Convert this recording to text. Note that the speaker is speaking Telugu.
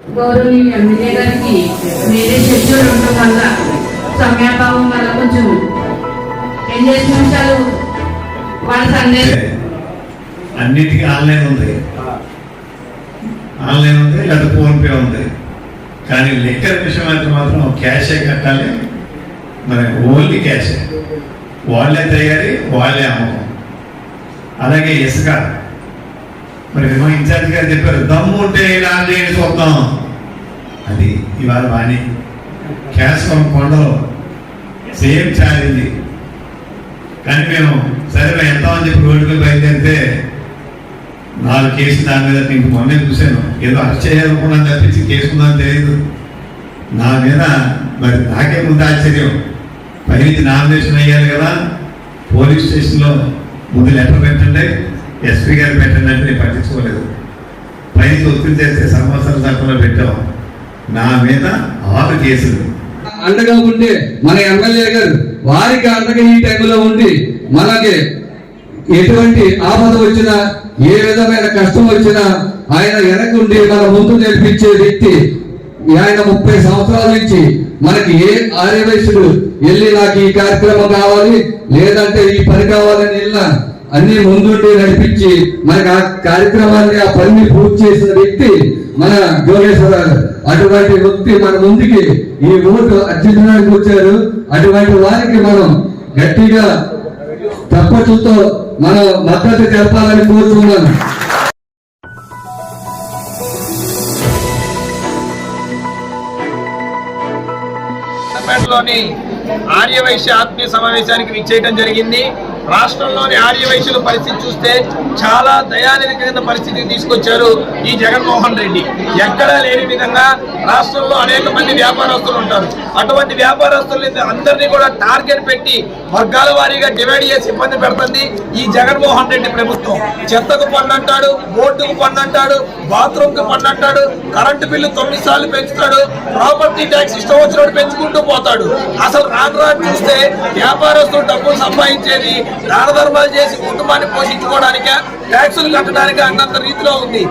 గౌరవనీయ ఎమ్మెల్యే గారికి వేరే షెడ్యూల్ ఉండడం వల్ల సమయాభావం వల్ల కొంచెం ఎనిమిది నిమిషాలు వాళ్ళ సందేశం. అన్నిటికీ ఆన్లైన్ ఉంది. ఆన్లైన్ ఉంది లేదా ఫోన్పే ఉంది. కానీ లెక్కర్ విషయం అయితే మాత్రం క్యాషే కట్టాలి. మరి ఓన్లీ క్యాషే. వాళ్ళే తయారీ వాళ్ళే అమ్మకం. అలాగే ఇసుక మరి మా ఇన్ఛార్జ్ గారు చెప్పారు దమ్ ఉంటే ఇలా చేయండి అది ఇవాళ బాని కేశవం కొండలో సేమ్ చాలింది. కానీ మేము సరే ఎంతమని చెప్పి రోడ్డుకి బయలుదేరితే నాలుగు కేసులు దాని మీద నీకు మొన్నే చూశాను. ఏదో అరెస్ట్ చేయాలనుకున్నాను తప్పించి కేసు ఉందని తెలియదు. నా మీద మరి నాకే ముందు ఆశ్చర్యం. పైనుంచి నామినేషన్ అయ్యారు కదా. పోలీస్ స్టేషన్లో ముందు లెటర్ పెట్టండి. ఎస్పీ గారు పెట్టండి అంటే నేను పట్టించుకోలేదు. పైనుంచి ఒత్తిడి చేస్తే సంవత్సరం తక్కువలో పెట్టాం. నా మీద ఆరు కేసులు. అండగా ఉంటే మన ఎమ్మెల్యే గారు వారికి అండగా ఈ టైంలో ఉండి మనకి ఎటువంటి ఆపద వచ్చినా ఏ విధమైన కష్టం వచ్చినా ఆయన వెనకుండి మన ముందు నేర్పించే వ్యక్తి ఆయన ముప్పై సంవత్సరాల నుంచి మనకి ఏ ఆర్యవైశ్యుడు వెళ్ళి నాకు ఈ కార్యక్రమం కావాలి లేదంటే ఈ పని కావాలని వెళ్ళినా అన్ని ముందుంటే నడిపించి మనకు ఆ కార్యక్రమాన్ని ఆ పనిని పూర్తి చేసిన వ్యక్తి మన జోగేశ్వర అటువంటి వ్యక్తి మన ముందుకి ఈ ఓటు అర్జించడానికి వచ్చారు. అటువంటి వారికి మనం గట్టిగా తప్పచుతో మనం మద్దతు తెలపాలని కోరుతున్నాను ఆర్యవైశ్య ఆత్మీయ సమావేశానికి విచ్చేయడం జరిగింది. రాష్ట్రంలోని ఆర్యవైశ్యుల పరిస్థితి చూస్తే చాలా దయానిధికమైన పరిస్థితికి తీసుకొచ్చారు ఈ జగన్మోహన్ రెడ్డి. ఎక్కడా లేని విధంగా రాష్ట్రంలో అనేక మంది వ్యాపారస్తులు ఉంటారు. అటువంటి వ్యాపారస్తుల్ని అందరినీ కూడా టార్గెట్ పెట్టి వర్గాల వారీగా డివైడ్ చేసి ఇబ్బంది పెడుతుంది ఈ జగన్మోహన్ రెడ్డి ప్రభుత్వం. చెత్తకు పన్ను అంటాడు బోర్డుకు పన్ను అంటాడు బాత్రూమ్కు పన్ను అంటాడు కరెంటు బిల్లు తొమ్మిది సార్లు పెంచుతాడు ప్రాపర్టీ ట్యాక్స్ ఇష్టం వచ్చినట్టు పెంచుకుంటూ పోతాడు. అసలు రాను రాను చూస్తే వ్యాపారస్తులు డబ్బులు సంపాదించేది దాన ధర్మాలు చేసి కుటుంబాన్ని పోషించుకోవడానికే ట్యాక్సులు కట్టడానికి అన్నంత రీతిలో ఉంది.